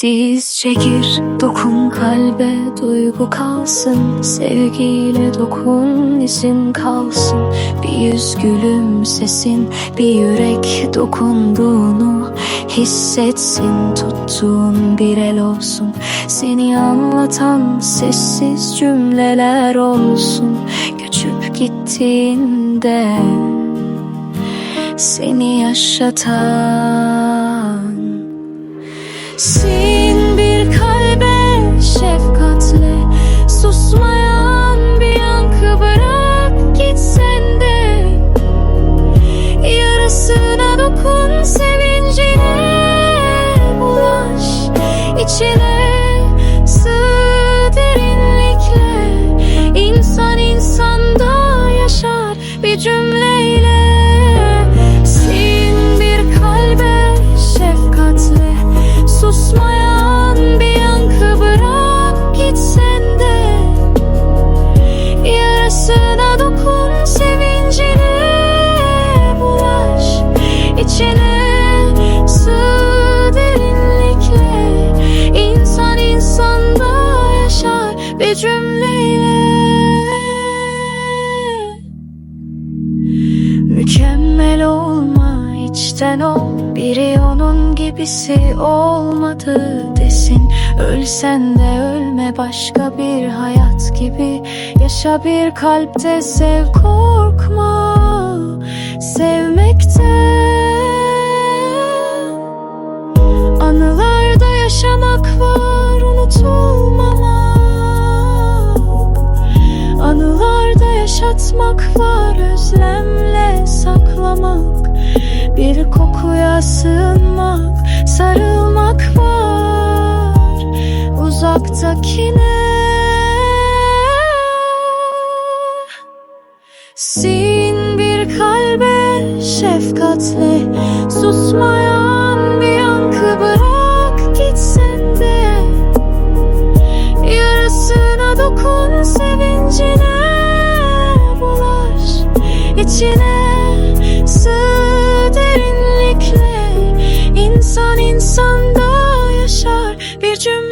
Sessizce gir, dokun kalbe, duygu kalsın. Sevgiyle dokun, izin kalsın. Bir yüz gülümsesin, bir yürek dokunduğunu Hissetsin, tuttuğun bir el olsun Seni anlatan sessiz cümleler olsun. Göçüp gittiğinde Seni yaşatan. Sin içine içten ol Biri onun gibisi olmadı desin. Ölsen de ölme başka bir hayat gibi. Yaşa bir kalpte sev korkma. Sevmekten Anılarda yaşamak var unutulmamak Anılarda yaşatmak var özlemle Sin bir kalbe şefkatle susmayan bir yankı bırak gitsen de. Yarasına dokun sevincine bulaş içine. Sığ derinlikle insan insanda bir cümle.